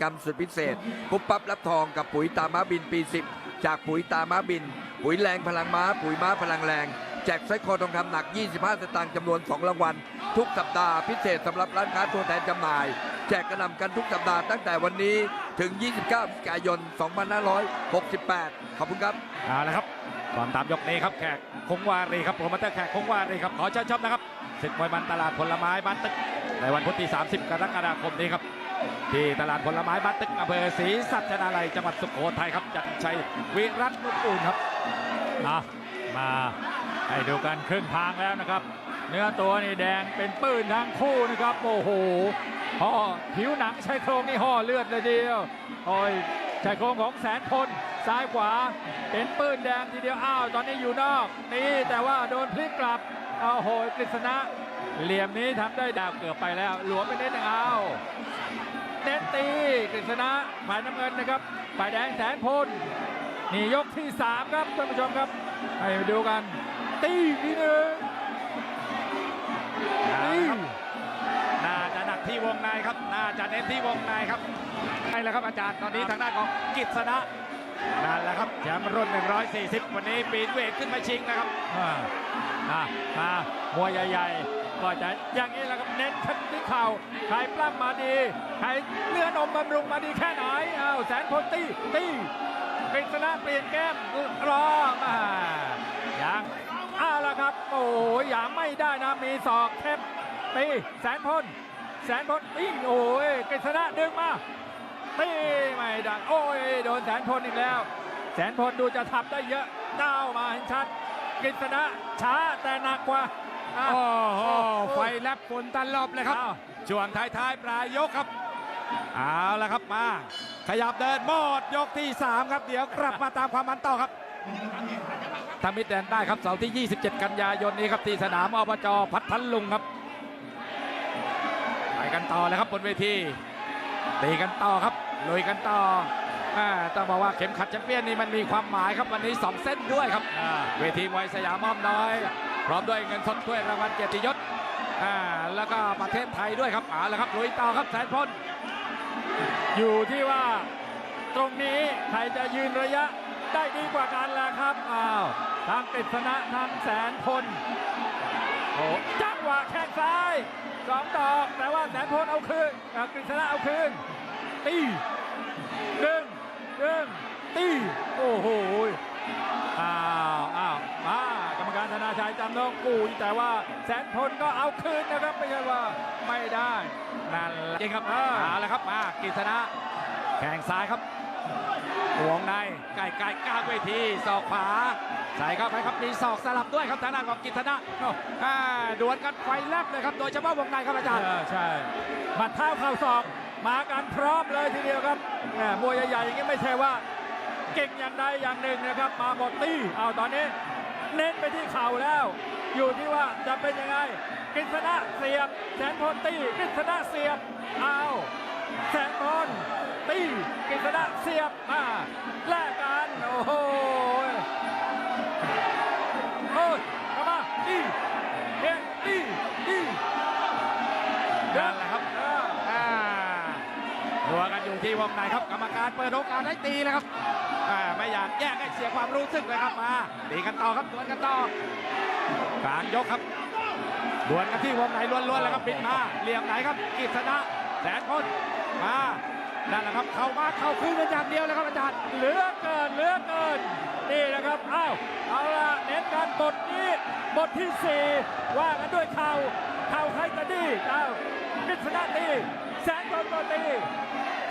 กรรมสุดพิเศษ ปุ๊บปั๊บรับทองกับปุ๋ยตาม้าบินปี 10 จากปุ๋ยตาม้าบิน ปุ๋ยแรงพลังม้า ปุ๋ยม้าพลังแรง แจกไส้คอทองคำหนัก 25 สตางค์จำนวน 2 รางวัล ทุกสัปดาห์พิเศษสำหรับร้านค้าตัวแทนจำหน่าย แจกกระนำกันทุกสัปดาห์ตั้งแต่วันนี้ถึง 29พฤศจิกายน 2568 ขอบคุณครับเอาละครับก่อนตามยกนี้ครับแขกคงวารีครับโปรโมเตอร์แขกคงวารีครับขอเชิญชมนะครับศึกมวยมันตลาดผลไม้บ้านตึกในวันพุธที่ 30 กรกฎาคมนี้ครับ ที่ตลาดผลไม้บ้านตึกอำเภอศรีสัชนาลัยจังหวัดสุโขทัยครับจัดชัยวิรัตนุกูลครับอะมาให้ดูกันครึ่งทางแล้วนะครับ เนื้อตัวนี่แดงเป็นปืนทั้งคู่นะครับโอ้โหห่อผิวหนังชายโครงนี่ห่อเลือดเลยทีเดียวโอ้ยชายโครงของแสนพลซ้ายขวาเป็นปืนแดงทีเดียวอ้าวตอนนี้อยู่นอก นี่แต่ว่าโดนพลิกกลับเอาโหยกฤษณะเหลี่ยมนี้ทำได้ดาวเกือบไปแล้ว หลวมไปนิดนึงเอา เน้นตีกฤษณะฝ่ายน้ำเงินนะครับฝ่ายแดงแสนพลนี่ยกที่3ครับท่านผู้ชมครับให้ดูกัน ตีทีหนึ่งเอาตีละครับน่าจะหนักที่วงในครับ น่าจะเน้นที่วงในครับใช่แล้วครับอาจารย์ตอนนี้ทางด้านของกิษณะนั่นแหละครับแชมป์รุ่น 140 วันนี้ปีนเวทขึ้นมาชิงนะครับอ่าอะมามวยใหญ่ ๆ ก็จะอย่างนี้แหละครับเน้นที่เข่าใครปล้ำมาดีใครเลือนมบำรุงมาดีแค่ไหนอ้าวแสนพลตีตีกฤษณะเปลี่ยนแก้มรอมายังอ้าวแล้วครับ โอ้ยอยังไม่ได้นะมีศอกเทปตีแสนพลแสนพลตีโอ้ยกฤษณะดึงมาตีไม่ได้โอ้ยโดนแสนพลอีกแล้ว แสนพลดูจะทับได้เยอะก้าวมาเห็นชัดกฤษณะช้าแต่หนักกว่า โอ้โหไฟแลบฝนตันรอบเลยครับอ้าวช่วงท้ายๆปลายยกครับ เอาละครับมา ขยับเดินหมดยกที่ 3 ครับ เดี๋ยวกลับมาตามความมันต่อครับทางมิตรแดนใต้ครับเสาร์ที่ 27 กันยายนนี้ครับที่สนามอบจพัทลุงครับไปกันต่อเลยครับบนเวทีตีกันต่อครับลุยกันต่ออ่าต้องบอกว่าเข็มขัดแชมเปี้ยนนี่มันมีความหมายครับวันนี้ 2 เส้นด้วยครับอ่าเวทีมวยสยามอ้อมน้อย พร้อมด้วยเงินสดถ้วยรางวัลเกียรติยศอ่าแล้วก็ประเทศไทยด้วยครับเอาละครับลุยต่อครับแสนพลอยู่ที่ว่าตรงนี้ใครจะยืนระยะได้ดีกว่ากันล่ะครับอ้าวทางกฤษณะทางแสนพลโอ้จังหวะแข้งซ้ายสองดอกแต่ว่าแสนพลเอาคืนกฤษณะเอาคืนตีดึง กูแต่ว่าแสนพลก็เอาคืนนะครับไม่ใช่ว่าไม่ได้นั่นแหละจริงครับอ่าเอาละครับมากิษณะแข่งซ้ายครับวงในใกล้ใกล้กลางเวทีศอกขวาใส่เข้าไปครับมีศอกสลับด้วยครับทางด้านของกิษณะอ่าดวลกันไฟแลบเลยครับ โดยเฉพาะวงในครับอาจารย์เออใช่หมัดเท้าเข่าศอกมากันพร้อมเลยทีเดียวครับแหมมวยใหญ่ๆอย่างนี้ไม่ใช่ว่า เก่งอย่างใดอย่างหนึ่งนะครับ มาหมดตีเอาตอนนี้ เน้นไปที่เข่าแล้วอยู่ที่ว่าจะเป็นยังไงกฤษณะเสียบ แสนพลตีกฤษณะเสียบเอาแสนพลตีกฤษณะเสียบมาแลกกันโอ้โหโอ้ยเข้ามาตีเฮ้ยตีตีนั่นแหละครับเอออ่ารัวกันอยู่ที่วงในครับกรรมการเปิดโอกาสให้ตีเลยครับอ่าไม่อยากแยกให้เสียความรู้สึกเลยครับมาตีกันต่อครับดวลกันต่อ กลางยกครับดวลกันที่วงในล้วนๆแล้วครับปิดมาเหลี่ยมไหนครับกิษณะแสนพลมานั่นแหละครับเข้ามาเข้าคืนกันอย่างเดียวเลยครับอาจารย์เหลือเกินเหลือเกินนี่นะครับอ้าวเอาละเน้นการบทนี้บทที่สี่ว่ากันด้วยเข่าเข่าใครกันดีอ้าวกฤษณะตีแสนพลก็ตี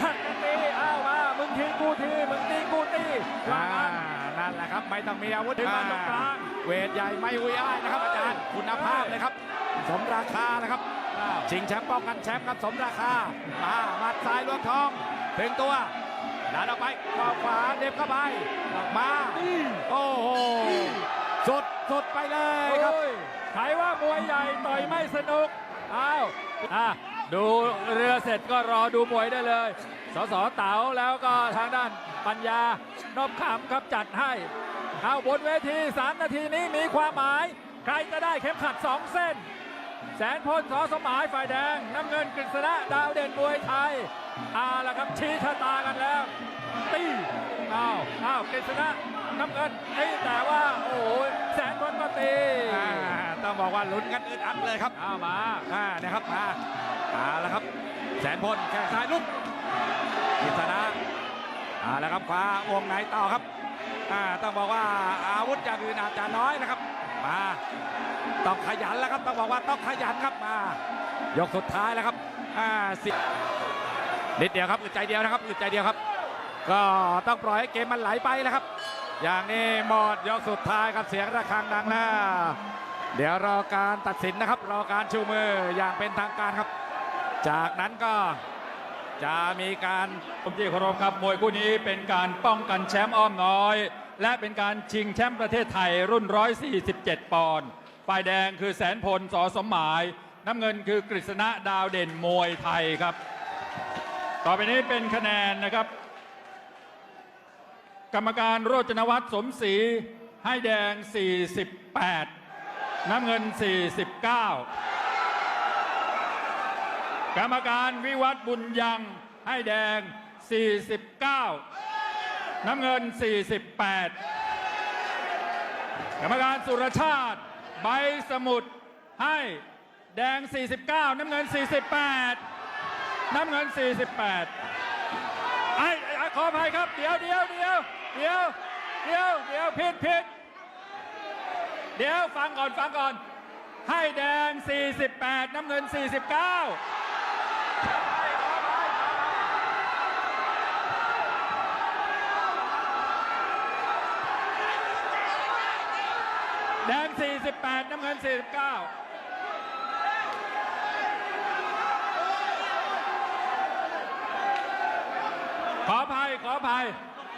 ผัดกันตีอ้าวมามึงทีกูทีมึงตีกูตีว่า นนั่นแหละครับ ไม่ต้องมีอาวุธถึงมาตรงกลางเวทใหญ่ไม่หุยอ้ายนะครับอาจารย์คุณภาพเลยครับ สมราคานะครับอ้าวชิงแชมป์ป้องกันแชมป์ครับสมราคามาหมัดซ้ายลวงทองถึงตัวดันออกไปเข้าขวาเด็บเข้าไปมาตีโอ้โหสุดสุดไปเลยครับโอ้ยใครว่ามวยใหญ่ต่อยไม่สนุกอ้าวอะ ดูเรือเสร็จก็รอดูมวยได้เลย สสเต๋าแล้วก็ทางด้านปัญญานพขำครับจัดให้เข้าบนเวที3นาทีนี้มีความหมาย ใครจะได้เข็มขัด2เส้น แสนพลสอสมหมายฝ่ายแดง น้ำเงินกฤษณะดาวเด่นมวยไทยเอาละครับชี้ชะตากันแล้ว ตีอ้าวอ้าวกฤษณะน้ำเงินตีแต่ว่าโอ้โหแสนพลก็ตี อ่าต้องบอกว่าลุ้นกันอึดอัดเลยครับเอามา อ่าเนี่ยครับมา เอาละครับ แสนพลแข้งซ้ายลุกกิษณะเอาละครับคว้าวงในต่อครับอ่าต้องบอกว่าอาวุธอย่างอื่นอาจจะน้อยนะครับ มาต้องขยันแล้วครับต้องบอกว่าต้องขยันครับมายกสุดท้ายแล้วครับอ่าสินิดเดียวครับอึดใจเดียวนะครับอึดใจเดียวครับ ก็ต้องปล่อยให้เกมมันไหลไปแล้วครับ อย่างนี้หมดยกสุดท้ายครับเสียงระฆังดังแล้วเดี๋ยวรอการตัดสินนะครับ รอการชูมืออย่างเป็นทางการครับ จากนั้นก็จะมีการผมที่เคารพครับมวยคู่นี้เป็นการป้องกันแชมป์อ้อมน้อย และเป็นการชิงแชมป์ประเทศไทยรุ่น 147 ปอนด์ฝ่ายแดงคือแสนพลสอสมหมาย น้ำเงินคือกฤษณะดาวเด่นมวยไทยครับ ต่อไปนี้เป็นคะแนนนะครับ กรรมการโรจนวัฒน์สมศรีให้แดง 48 น้ำเงิน 49 กรรมการวิวัฒน์บุญยังให้แดง 49 น้ำเงิน 48 กรรมการสุรชาติ ใบสมุดให้แดง 49 น้ำเงิน 48 น้ำเงิน 48ไอ้ไอ้ขออภัยครับ เดี๋ยวเดี๋ยวเดี๋ยวเดี๋ยวเดี๋ยวเดี๋ยวผิดผิดเดี๋ยวฟังก่อนฟังก่อน ให้แดง 48 น้ำเงิน 49 แดง 48 น้ำเงิน 49ขออภัยขออภัย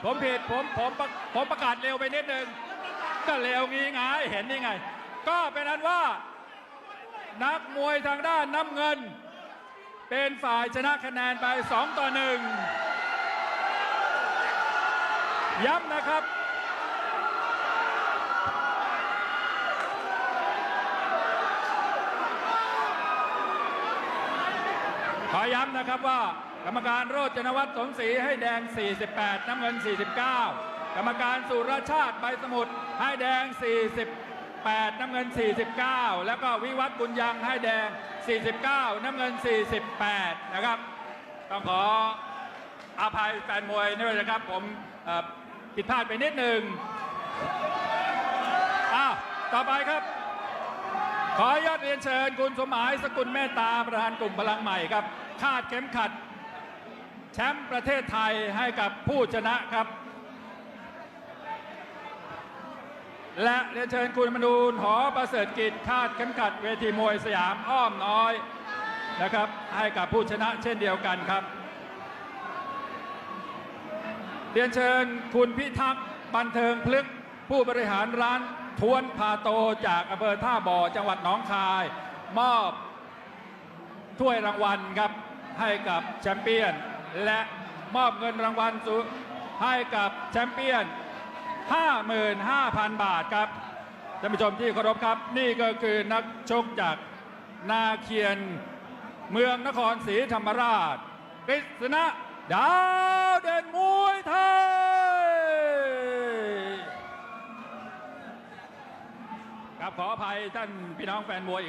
ผมผิดผมผมประผมประกาศเร็วไปนิดนึง ก็เร็วงี้ไงเห็นนี่ไง ก็เป็นนั้นว่า นักมวยทางด้านน้ำเงิน เป็นฝ่ายชนะคะแนนไป 2 ต่อ 1 ย้ำนะครับ ขอย้ำนะครับว่ากรรมการโรจนวัฒน์สมศรีให้แดง 48 น้ำเงิน 49 กรรมการสุรชาติใบสมุทรให้แดง 48 น้ำเงิน 49 แล้วก็วิวัฒน์บุญยังให้แดง 49 น้ำเงิน 48 นะครับ ต้องขออภัยแฟนมวยด้วยนะครับ ผมผิดพลาดไปนิดหนึ่งอ้าวต่อไปครับ ขออนุญาตเรียนเชิญคุณสมหมายสกุลเมตตาประธานกลุ่มพลังใหม่ครับ คาดเข็มขัด แชมป์ประเทศไทยให้กับผู้ชนะครับ และเรียนเชิญคุณมนูนหอประเสริฐกิจคาดเข็มขัดเวทีมวยสยามอ้อมน้อยนะครับ ให้กับผู้ชนะเช่นเดียวกันครับ เรียนเชิญคุณพิทักษ์บันเทิงพลึกผู้บริหารร้านทวนพาโตจากอำเภอท่าบ่อจังหวัดหนองคาย มอบถ้วยรางวัลครับให้กับแชมเปี้ยน และมอบเงินรางวัลสุให้กับแชมเปี้ยน 55,000 บาทครับท่านผู้ชมที่เคารพครับ นี่ก็คือนักชกจากนาเคียน เมืองนครศรีธรรมราชกฤษณะดาวเด่นมวยไทยครับขออภัยท่านพี่น้องแฟนมวยอีก